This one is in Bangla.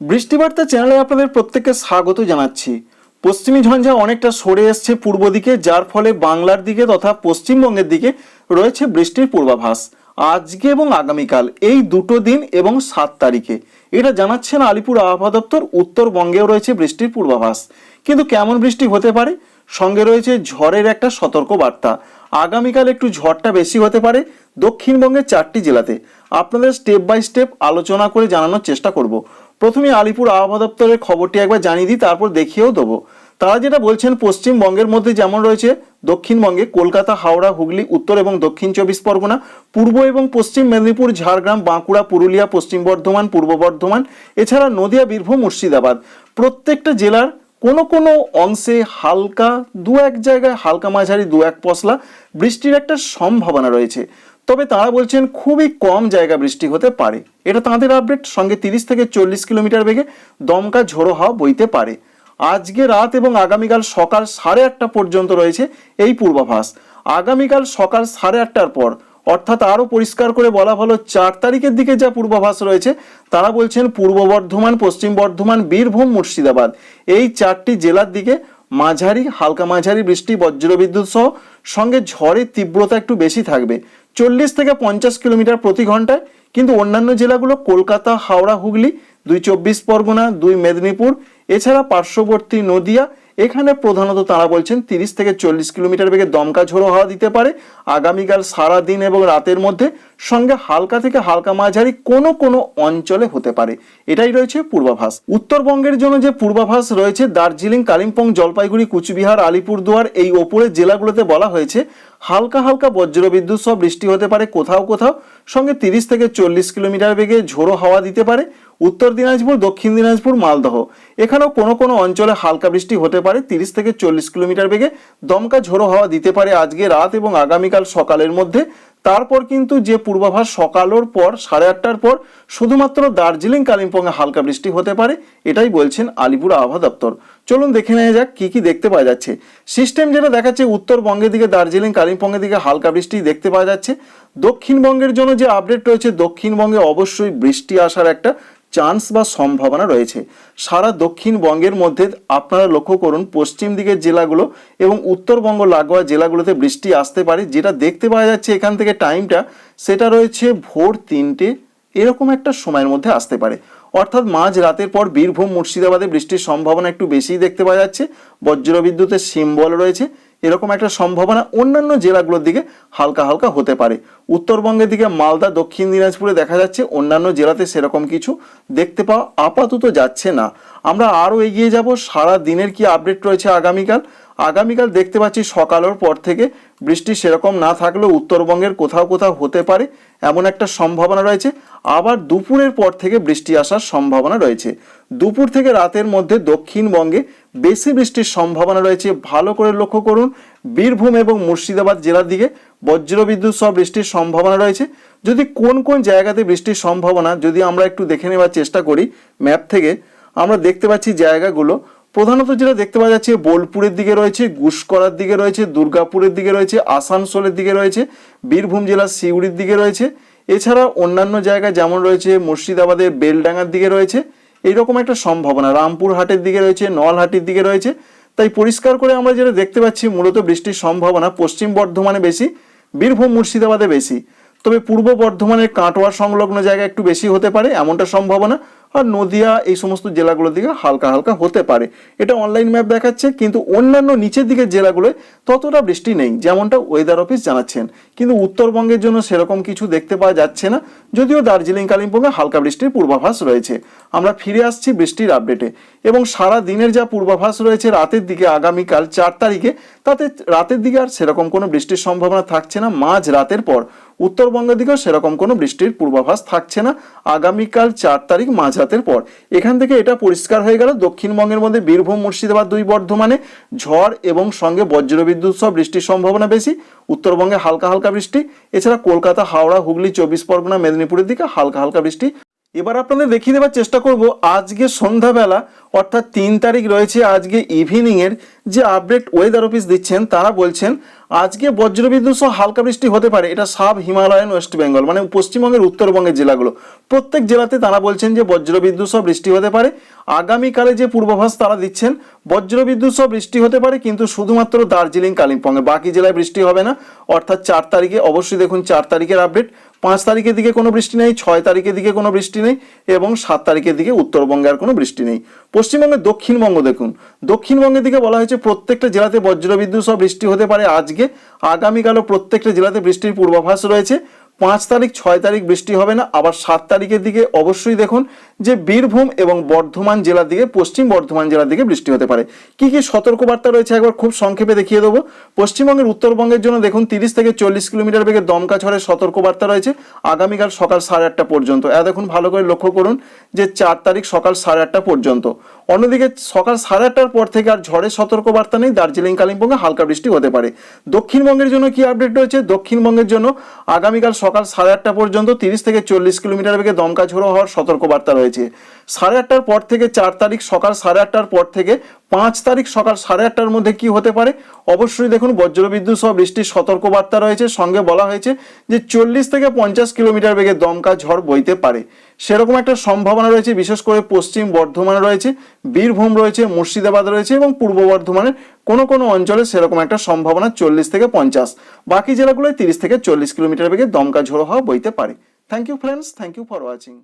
বৃষ্টিবার্তা চ্যানেলে আপনাদের প্রত্যেককে স্বাগত জানাচ্ছি। পশ্চিমী ঝঞ্ঝা অনেকটা সরে এসছে পূর্ব দিকে, যার ফলে বাংলার দিকে তথা পশ্চিমবঙ্গের দিকে রয়েছে বৃষ্টির পূর্বাভাস। আজকে এবং আগামীকাল এই দুটো দিন এবং সাত তারিখে। এটা জানাচ্ছেন আলিপুর আবহাওয়া দপ্তর, উত্তরবঙ্গেও রয়েছে বৃষ্টির পূর্বাভাস। কিন্তু কেমন বৃষ্টি হতে পারে? সঙ্গে রয়েছে ঝড়ের একটা সতর্ক বার্তা আগামীকাল একটু ঝড়টা বেশি হতে পারে দক্ষিণবঙ্গের চারটি জেলাতে। আপনাদের স্টেপ বাই স্টেপ আলোচনা করে জানানোর চেষ্টা করব। প্রথমে আলিপুর আবহাওয়া দপ্তরের খবরটি একবার জানিয়ে দিই, তারপর দেখিয়েও দেবো। তারা যেটা বলছেন, পশ্চিমবঙ্গের মধ্যে যেমন রয়েছে, দক্ষিণবঙ্গে কলকাতা, হাওড়া, হুগলি, উত্তর এবং দক্ষিণ চব্বিশ পরগনা, পূর্ব এবং পশ্চিম মেদিনীপুর, ঝাড়গ্রাম, বাঁকুড়া, পুরুলিয়া, পশ্চিম বর্ধমান, পূর্ব বর্ধমান, এছাড়া নদিয়া, বীরভূম, মুর্শিদাবাদ। প্রত্যেকটা জেলার কোনো কোনো অংশে হালকা দু এক জায়গায় হালকা মাঝারি দু এক পশলা বৃষ্টির একটা সম্ভাবনা রয়েছে। তবে তারা বলছেন খুবই কম জায়গা বৃষ্টি হতে পারে। এটা তাঁদের আপডেট সঙ্গে তিরিশ থেকে চল্লিশ কিলোমিটার বেগে দমকা ঝোড়ো হাওয়া বইতে পারে। আজকে রাত এবং আগামীকাল সকাল সাড়ে আটটা পর্যন্ত রয়েছে এই পূর্বাভাস। আগামীকাল সকাল সাড়ে আটটার পর, অর্থাৎ আরও পরিষ্কার করে বলা ভালো চার তারিখের দিকে যা পূর্বাভাস রয়েছে, তারা বলছেন পূর্ব বর্ধমান, পশ্চিম বর্ধমান, বীরভূম, মুর্শিদাবাদ। এই চারটি জেলার দিকে মাঝারি, হালকা মাঝারি বৃষ্টি, বজ্রবিদ্যুৎ সহ সঙ্গে ঝড়ের তীব্রতা একটু বেশি থাকবে। চল্লিশ থেকে পঞ্চাশ কিলোমিটার প্রতি ঘন্টায়, কিন্তু অন্যান্য জেলাগুলো কলকাতা, হাওড়া, হুগলি, দুই চব্বিশ পরগনা, দুই মেদিনীপুর, এছাড়া পার্শ্ববর্তী নদিয়া এখানে প্রধানত তারা বলছেন তিরিশ থেকে চল্লিশ কিলোমিটার বেগে দমকা ঝোড়ো হাওয়া দিতে পারে। আগামীকাল সারা দিন এবং রাতের মধ্যে সঙ্গে হালকা থেকে হালকা মাঝারি কোনো কোনো অঞ্চলে হতে পারে। এটাই রয়েছে পূর্বাভাস। উত্তরবঙ্গের জন্য যে পূর্বাভাস রয়েছে, দার্জিলিং, কালিম্পং, জলপাইগুড়ি, কুচবিহার, আলিপুরদুয়ার এই ওপরের জেলাগুলোতে বলা হয়েছে, হালকা হালকা বজ্রবিদ্যুৎ সহ বৃষ্টি হতে পারে কোথাও কোথাও। সঙ্গে তিরিশ থেকে চল্লিশ কিলোমিটার বেগে ঝোড়ো হাওয়া দিতে পারে। উত্তর দিনাজপুর, দক্ষিণ দিনাজপুর, মালদহ। এখানেও কোনো কোনো অঞ্চলে হালকা বৃষ্টি হতে পারে, তিরিশ থেকে চল্লিশ কিলোমিটার বেগে। দমকা ঝোড়ো হাওয়া দিতে পারে আজকে রাত এবং আগামীকাল সকালের মধ্যে। তারপর কিন্তু যে পূর্বাভাস সকালের পর, সাড়ে আটটার পর, শুধুমাত্র দার্জিলিং, কালিম্পংয়ে হালকা বৃষ্টি হতে পারে, এটাই বলছেন আলিপুর আবহাওয়া দপ্তর। চলুন দেখে নেওয়া যাক কি কি দেখতে পাওয়া যাচ্ছে। সিস্টেম যেটা দেখাচ্ছে, উত্তরবঙ্গের দিকে দার্জিলিং, কালিম্পংয়ের দিকে হালকা বৃষ্টি দেখতে পাওয়া যাচ্ছে। দক্ষিণবঙ্গের জন্য যে আপডেট রয়েছে, দক্ষিণবঙ্গে অবশ্যই বৃষ্টি আসার একটা চান্স বা সম্ভাবনা রয়েছে। সারা দক্ষিণবঙ্গের মধ্যে আপনারা লক্ষ্য করুন, পশ্চিম দিকের জেলাগুলো এবং উত্তরবঙ্গ লাগোয়া জেলাগুলোতে বৃষ্টি আসতে পারে, যেটা দেখতে পাওয়া যাচ্ছে এখান থেকে টাইমটা সেটা রয়েছে ভোর তিনটে, এরকম একটা সময়ের মধ্যে আসতে পারে। অর্থাৎ মাঝ রাতের পর বীরভূম, মুর্শিদাবাদে বৃষ্টির সম্ভাবনা একটু বেশিই দেখতে পাওয়া যাচ্ছে। বজ্রবিদ্যুতের সিম্বল রয়েছে। এরকম একটা সম্ভাবনা অন্যান্য জেলাগুলোর দিকে হালকা হালকা হতে পারে। উত্তরবঙ্গের দিকে মালদা, দক্ষিণ দিনাজপুরে দেখা যাচ্ছে অন্যান্য জেলাতে সেরকম কিছু দেখতে পাওয়া আপাতত যাচ্ছে না। আমরা আরও এগিয়ে যাব। সারা দিনের কি আপডেট রয়েছে আগামীকাল? আগামীকাল দেখতে পাচ্ছি সকালের পর থেকে বৃষ্টি সেরকম না থাকলেও উত্তরবঙ্গের কোথাও কোথাও হতে পারে এমন একটা সম্ভাবনা রয়েছে। আবার দুপুরের পর থেকে বৃষ্টি আসার সম্ভাবনা রয়েছে। দুপুর থেকে রাতের মধ্যে দক্ষিণবঙ্গে বেশি বৃষ্টির সম্ভাবনা রয়েছে। ভালো করে লক্ষ্য করুন, বীরভূম এবং মুর্শিদাবাদ জেলার দিকে বজ্রবিদ্যুৎ সহ বৃষ্টির সম্ভাবনা রয়েছে। যদি কোন কোন জায়গাতে বৃষ্টির সম্ভাবনা যদি আমরা একটু দেখে নেওয়ার চেষ্টা করি ম্যাপ থেকে, আমরা দেখতে পাচ্ছি জায়গাগুলো প্রধানত যেটা দেখতে পাওয়া যাচ্ছে, বোলপুরের দিকে রয়েছে, গুসকরার দিকে রয়েছে, দুর্গাপুরের দিকে রয়েছে, আসানসোলের দিকে রয়েছে, বীরভূম জেলার সিউড়ির দিকে রয়েছে। এছাড়া অন্যান্য জায়গায় যেমন রয়েছে, মুর্শিদাবাদের বেলডাঙ্গার দিকে রয়েছে। এইরকম একটা সম্ভাবনা, রামপুরহাটের দিকে রয়েছে, নলহাটির দিকে রয়েছে। তাই পরিষ্কার করে আমরা যেটা দেখতে পাচ্ছি, মূলত বৃষ্টির সম্ভাবনা পশ্চিম বর্ধমানে বেশি, বীরভূম, মুর্শিদাবাদে বেশি। তবে পূর্ব বর্ধমানের কাটোয়া সংলগ্ন জায়গা একটু বেশি হতে পারে, এমনটা সম্ভাবনা। আর নদিয়া এই সমস্ত জেলাগুলোর দিকে হালকা হালকা হতে পারে। এটা অনলাইন ম্যাপ দেখাচ্ছে, কিন্তু অন্যান্য নিচের দিকের জেলাগুলোয় ততটা বৃষ্টি নেই, যেমনটা ওয়েদার অফিস জানাচ্ছেন। কিন্তু উত্তরবঙ্গের জন্য সেরকম কিছু দেখতে পাওয়া যাচ্ছে না, যদিও দার্জিলিং, কালিম্পংয়ে হালকা বৃষ্টির পূর্বাভাস রয়েছে। আমরা ফিরে আসছি বৃষ্টির আপডেটে এবং সারা দিনের যা পূর্বাভাস রয়েছে রাতের দিকে, আগামীকাল চার তারিখে, তাতে রাতের দিকে আর সেরকম কোনো বৃষ্টির সম্ভাবনা থাকছে না, মাঝ রাতের পর। উত্তরবঙ্গের দিকেও সেরকম কোনো বৃষ্টির পূর্বাভাস থাকছে না। আগামীকাল চার তারিখ মাঝরাতের পর। এখান থেকে এটা পরিষ্কার হয়ে গেল। দক্ষিণবঙ্গের মধ্যে বীরভূম, মুর্শিদাবাদ, দুই বর্ধমানে ঝড় এবং সঙ্গে বজ্রবিদ্যুৎ সহ বৃষ্টির সম্ভাবনা বেশি। উত্তরবঙ্গে হালকা হালকা বৃষ্টি। এছাড়া কলকাতা, হাওড়া, হুগলি, চব্বিশ পরগনা, মেদিনীপুরের দিকে হালকা হালকা বৃষ্টি। এবার আপনাদের দেখিয়ে দেওয়ার চেষ্টা করব আজকে সন্ধ্যাবেলা, অর্থাৎ তিন তারিখ রয়েছে আজকে ইভিনিংয়ের যে আপডেট ওয়েদার অফিস দিচ্ছেন, তারা বলছেন, আজকে বজ্রবিদ্যুৎ সহ হালকা বৃষ্টি হতে পারে। এটা সাব হিমালয়ান ওয়েস্ট বেঙ্গল মানে পশ্চিমবঙ্গের উত্তরবঙ্গের জেলাগুলো। প্রত্যেক জেলাতে তারা বলছেন যে বজ্রবিদ্যুৎ সহ বৃষ্টি হতে পারে। আগামীকালে যে পূর্বাভাস তারা দিচ্ছেন, বজ্রবিদ্যুৎ সহ বৃষ্টি হতে পারে, কিন্তু শুধুমাত্র দার্জিলিং কালিম্পংয়ে বাকি জেলায় বৃষ্টি হবে না। অর্থাৎ চার তারিখে, অবশ্যই দেখুন চার তারিখের আপডেট পাঁচ তারিখের দিকে কোনো বৃষ্টি নেই, ছয় তারিখের দিকে কোনো বৃষ্টি নেই এবং সাত তারিখের দিকে উত্তরবঙ্গে আর কোনো বৃষ্টি নেই। পশ্চিমবঙ্গে দক্ষিণবঙ্গ দেখুন। দক্ষিণবঙ্গের দিকে বলা হয়েছে প্রত্যেকটা জেলাতে বজ্রবিদ্যুৎ সহ বৃষ্টি হতে পারে। আজকে আগামীকালও প্রত্যেকটা জেলাতে বৃষ্টির পূর্বাভাস রয়েছে। পাঁচ তারিখ, ছয় তারিখ বৃষ্টি হবে না, আবার সাত তারিখের দিকে অবশ্যই দেখুন যে বীরভূম এবং বর্ধমান জেলার দিকে, পশ্চিম বর্ধমান জেলার দিকে বৃষ্টি হতে পারে। কি কি সতর্কবার্তা রয়েছে একবার খুব সংক্ষেপে দেখিয়ে দেবো। পশ্চিমবঙ্গের উত্তরবঙ্গের জন্য দেখুন তিরিশ থেকে চল্লিশ কিলোমিটার বেগে দমকা ঝড়ের সতর্কবার্তা রয়েছে। আগামীকাল সকাল সাড়ে আটটা পর্যন্ত। এ দেখুন, ভালো করে লক্ষ্য করুন যে চার তারিখ সকাল সাড়ে আটটা পর্যন্ত। অন্যদিকে সকাল সাড়ে আটটার পর থেকে আর ঝড়ের সতর্কবার্তা নেই। দার্জিলিং, কালিম্পংয়ে হালকা বৃষ্টি হতে পারে। দক্ষিণবঙ্গের জন্য কি আপডেট রয়েছে? দক্ষিণবঙ্গের জন্য আগামীকাল সকাল সাড়ে আটটা পর্যন্ত তিরিশ থেকে চল্লিশ কিলোমিটার বেগে দমকা ঝোড়ো হওয়ার সতর্কবার্তা রয়েছে। সাড়ে আটটার পর থেকে চার তারিখ সকাল সাড়ে আটটার পর থেকে পাঁচ তারিখ সকাল সাড়ে আটটার মধ্যে কি হতে পারে? অবশ্যই দেখুন, বজ্রবিদ্যুৎ সহ বৃষ্টির সতর্কবার্তা রয়েছে। সঙ্গে বলা হয়েছে যে চল্লিশ থেকে পঞ্চাশ কিলোমিটার বেগে দমকা ঝড় বইতে পারে। সেরকম একটা সম্ভাবনা রয়েছে, বিশেষ করে পশ্চিম বর্ধমান রয়েছে। বীরভূম রয়েছে, মুর্শিদাবাদ রয়েছে এবং পূর্ব বর্ধমানের কোনো কোনো অঞ্চলে সেরকম একটা সম্ভাবনা চল্লিশ থেকে পঞ্চাশ। বাকি জেলাগুলোয় তিরিশ থেকে চল্লিশ কিলোমিটার বেগে দমকা ঝোড়ো হওয়া বইতে পারে। Thank you friends thank you for watching